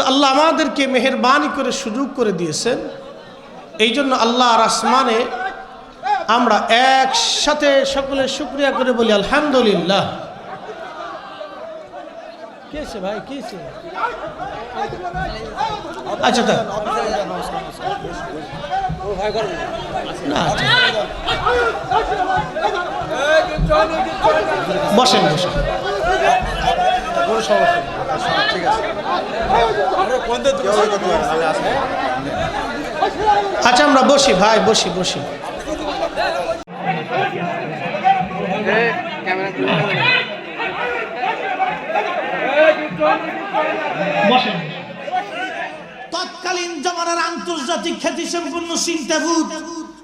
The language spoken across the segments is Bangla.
তো আল্লাহ আমাদেরকে মেহরবানি করে সুযোগ করে দিয়েছেন। এই জন্য আল্লাহ আর আসমানে আমরা একসাথে সকলে শুক্রিয়া করে বলি, আলহামদুলিল্লাহ। আচ্ছা আচ্ছা। বসেন বসেন। আচ্ছা আমরা বসি ভাই বসি বসি। তৎকালীন জমানার আন্তর্জাতিক খ্যাতি সম্পন্ন চিন্তাভূত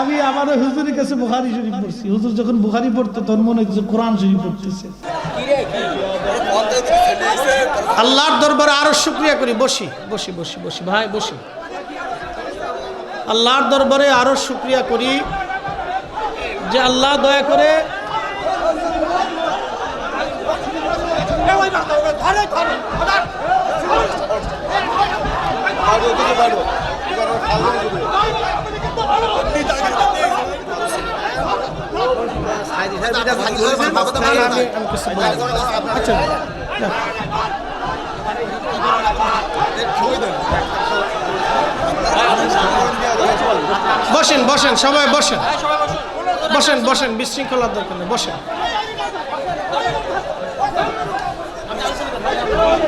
আমি আমার হুজুরের কাছে বুখারি শরীফ পড়ছি। হুজুর যখন বুখারি পড়তো, তখন মনে হচ্ছে কোরআন শরীফ পড়তেছে। আল্লাহর দরবারে আরও শুক্রিয়া করি। বসি বসি বসি বসি, ভাই, বসি। আল্লাহর দরবারে আরও শুক্রিয়া করি যে আল্লাহ দয়া করে আমি বসেন বসেন সবাই বসেন। বসেন বসেন বিশৃঙ্খলার দরকার নেই বসেন।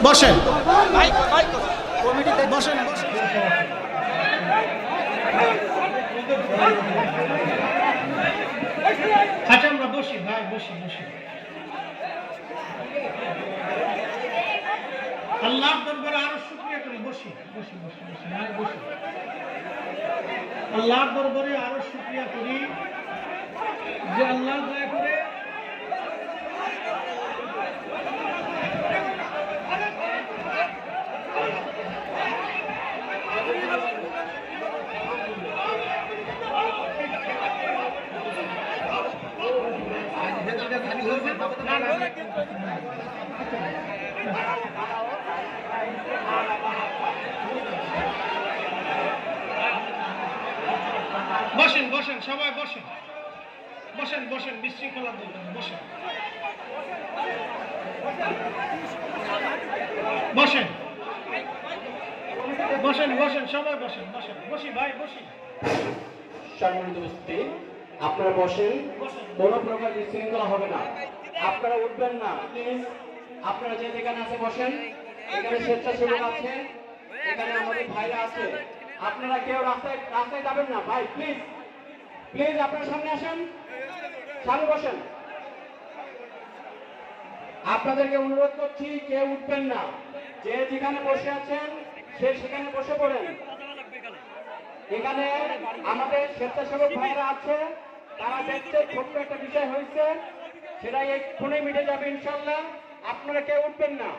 বসেন। বসেন বসেন আচ্ছা আমরা বসি, ভাই, বসি বসি। আল্লাহ দরবারে আরও শুক্রিয়া করি। বসি বসি বসি বসি, ভাই, বসি। আল্লাহ দরবারে আরও শুক্রিয়া করি যে আল্লাহ দয়া করে বসেন বসেন, সবাই বসেন। বসেন বসেন, বিশৃঙ্খলা বসেন। বসেন। বসেন বসেন, সবাই বসেন বসেন। বসি ভাই, বসি। সম্মানিত আপনারা বসেন। কোনো প্রকার বিশৃঙ্খলা হবে না। আপনারা উঠবেন না প্লিজ আপনারা যে যেখানে আছে বসেন। এখানে স্বেচ্ছাসেবক আছে। এখানে আমাদের ভাইরা আছে। আপনারা কেউ রাস্তায় রাস্তায় যাবেন না। ভাই প্লিজ প্লিজ আপনারা সামনে আসেন। সামনে বসেন। আপনাদেরকে অনুরোধ করছি, কেউ উঠবেন না। যে যেখানে বসে আছেন, সে সেখানে বসে পড়েন। এখানে আমাদের স্বেচ্ছাসেবক ভাইরা আছে। তারা দেখছে ছোট্ট একটা বিষয় হয়েছে সেটা এক্ষুনি মিটে যাবে ইনশাল্লাহ। আপনারা কেউ উঠবেন না।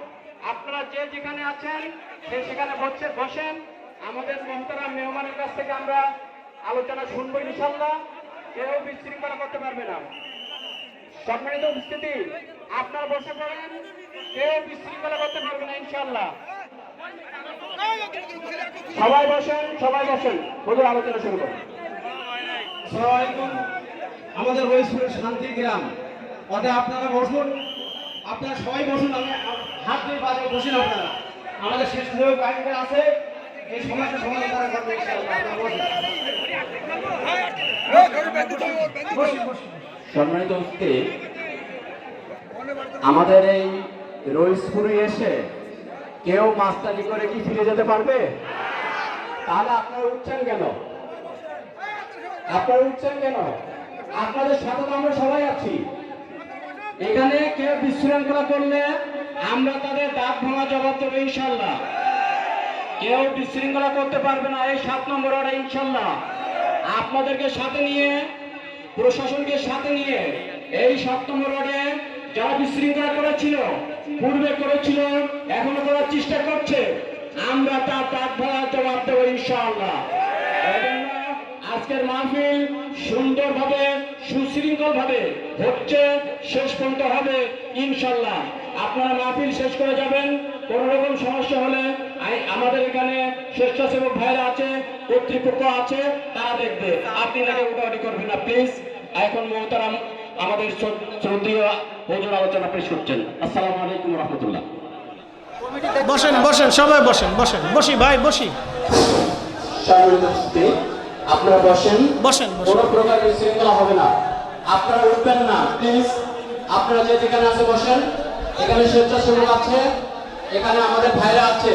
আপনারা যে যেখানে আছেন, সে সেখানে বসে বসেন। আমাদের মহতারা মেহমানের কাছ থেকে আমরা আলোচনা শুনব ইনশাল্লাহ। কেউ বিশৃঙ্খলা করতে পারবে না। সম্মানিত উপস্থিতি, আপনারা বসে পড়েন। কেউ বিশৃঙ্খলা করতে পারবে না ইনশাল্লাহ। সবাই বসেন সবাই বসেন। হুজুর আলোচনা শুরু করুন। আমাদের রয়েছে শান্তি গ্রাম। অতএব আপনারা বসুন। আপনারা সবাই বসুন, আমি হাত দিয়ে বাজে বসুন আপনারা। আমাদের সহযোগ বাহিনীরা আছে। এই সমস্যা সমাধান তারা করবে সম্মানিত উপস্থিতি, আমাদের এই রইসপুরে এসে কেউ মাস্তানি করে কি ফিরে যেতে পারবে? তাহলে আপনারা উঠছেন কেন? আপনারা উঠছেন কেন? আপনাদের সাথে তো আমরা সবাই আছি। এখানে কেউ বিশৃঙ্খলা করলে আমরা তাদের দাঁত ভাঙা জবাব দেবো ইনশাল্লাহ। কেউ বিশৃঙ্খলা করতে পারবে না এই সাত নম্বর ওয়ার্ডে ইনশাল্লাহ। আপনাদেরকে সাথে নিয়ে, প্রশাসনকে সাথে নিয়ে এই সপ্তম রোডে যারা বিশৃঙ্খলা করেছিল, পূর্বে করেছিল, এখনও করার চেষ্টা করছে, আমরা তার তার ধরার জবাব দেবো ইনশাআল্লাহ এজন্য আজকের মাহফিল সুন্দরভাবে সুশৃঙ্খল ভাবে হচ্ছে শেষ পর্যন্ত হবে ইনশাল্লাহ। আপনারা মাহফিল শেষ করে যাবেন। কোন রকম সমস্যা হলে আই- আমাদের এখানে স্বেচ্ছাসেবক ভাইরা আছে কর্তৃপক্ষ আছে তারা দেখবে। আপনি নাকি উঠাউটি করবেন না প্লিজ। এখন মহতারাম আমাদের শ্র- শ্রদ্ধেয় হুজুর আলোচনা পেশ করছেন। আসসালামু আলাইকুম রহমতুল্লাহ। বসেন বসেন সবাই বসেন বসেন। বসি ভাই বসি। আপনারা বসেন। বসেন কোনো প্রকার বিশৃঙ্খলা হবে না। আপনারা উঠবেন না প্লিজ আপনারা যে যেখানে আছে বসেন। এখানে স্বেচ্ছাসেবক আছে এখানে আমাদের ভাইরা আছে।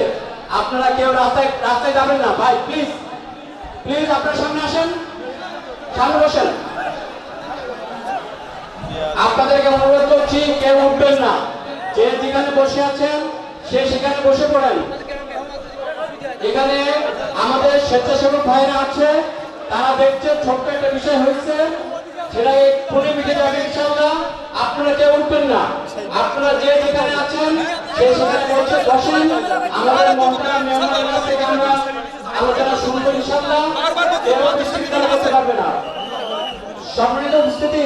আপনারা কেউ রাস্তায় রাস্তায় যাবেন না ভাই প্লিজ প্লিজ আপনার সামনে আসেন। সামনে বসেন। আপনাদেরকে অনুরোধ করছি কেউ উঠবেন না। যে যেখানে বসে আছেন সে সেখানে বসে পড়েন। এখানে আমাদের স্বেচ্ছাসেবক ভাইরা আছে। তারা দেখছে ছোট্ট একটা বিষয় হয়েছে। সেটা এক্ষুনি মিটে যাবে ইনশাল্লাহ আপনারা কেউ উঠবেন না। আপনারা যে যেখানে আছেন সে সেখানে বসে বসেন। আমাদের মন্ত্রণা মেহমানের কাছ থেকে আমরা আলোচনা শুনব ইনশাল্লাহ কেউ বিশৃঙ্খলা করতে পারবে না। সম্মানিত উপস্থিতি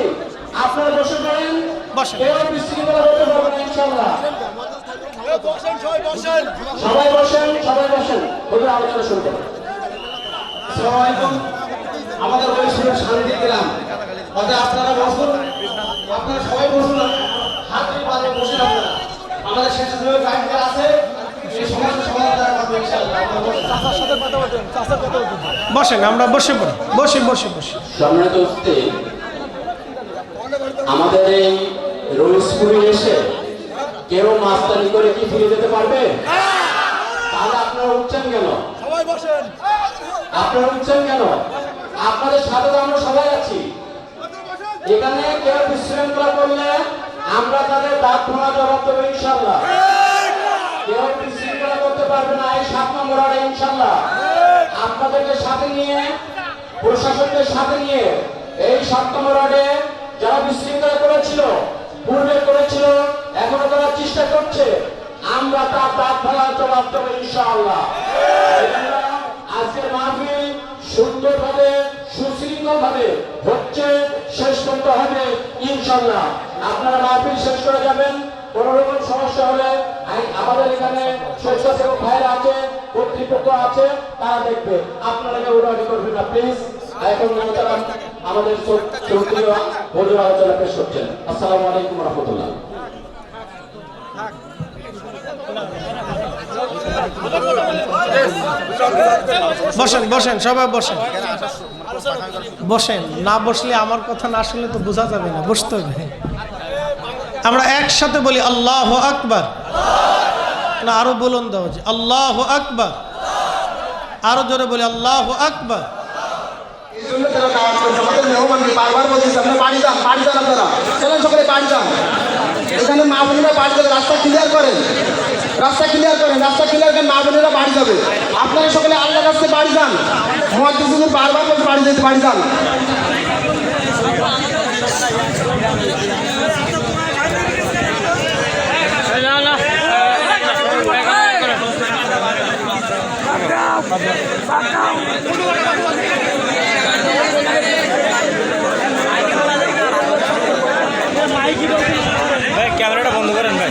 আপনারা বসে পড়েন। বসেন। কেউ বিশৃঙ্খলা করতে পারবে না ইনশাল্লাহ সবাই বসেন সবাই বসেন। ওদের আলোচনা শুরু করুন। আসসালামু আলাইকুম। আমাদের রয়েছিল শান্তি গ্রাম অতএব আপনারা বসুন। আপনারা সবাই বসুন। হাত পাশে বসে আপনারা। আমাদের স্বেচ্ছাসেবক গাইডরা আছে আপনারা বসুন। আমরা বসে পড়ি বসি বসি বসি। সম্মানিত আমাদের এই রোজপুরে এসে কেউ মাস্তানি করে কি ফিরে যেতে পারবে? তাহলে আপনারা উঠছেন কেন? আপনারা উঠছেন কেন? আপনাদের সাথে আমরা সবাই আছি। এখানে কেউ বিশৃঙ্খলা করলে আমরা তাদের দাঁত ভাঙা জবাব দেবো ইনশাল্লাহ কেউ বিশৃঙ্খলা করতে পারবে না এই সাত নম্বর ওয়ার্ডে ইনশাল্লাহ আপনাদেরকে সাথে নিয়ে, প্রশাসনকে সাথে নিয়ে এই সাত নম্বর ওয়ার্ডে যারা বিশৃঙ্খলা করেছিল, পূর্বে করেছিল, এখনও তারা চেষ্টা করছে, আমরা তার দাঁত ভাঙার জবাব দেবো, ইনশাআল্লাহ। ভাবে হচ্ছে শেষ পর্যন্ত হবে ইনশাল্লাহ আপনারা মাহফিল শেষ করে যাবেন কোন রকম সমস্যা হলে আমাদের এখানে স্বেচ্ছাসেবক ভাইরা আছে, কর্তৃপক্ষ আছে, তারা দেখবে। আপনারা কেউ করবেন না প্লিজ এখন মোহতারাম আমাদের চৌধুরী হজুর আলোচনা পেশ করছেন। আসসালামু আলাইকুম রহমতুল্লাহ। বসেন বসেন, সবাই বসেন। বসেন, না বসলে আমার কথা না শুনলে তো বোঝা যাবে না, বসতে হবে। আমরা একসাথে বলি, আল্লাহ আকবার। না, আরও বলুন দাও যে, আল্লাহ আকবার। আরও জোরে বলি, আল্লাহ আকবার। এখানে মা বোনেরা বাড়ি যাবে রাস্তা ক্লিয়ার করেন। রাস্তা ক্লিয়ার করেন, রাস্তা ক্লিয়ার করেন, মা বোনেরা বাড়ি যাবে। আপনারা সকলে আল্লাহ রাস্তায় বাড়ি যান। মহাদিস বারবার করে বাড়ি যেতে বাড়ি যান।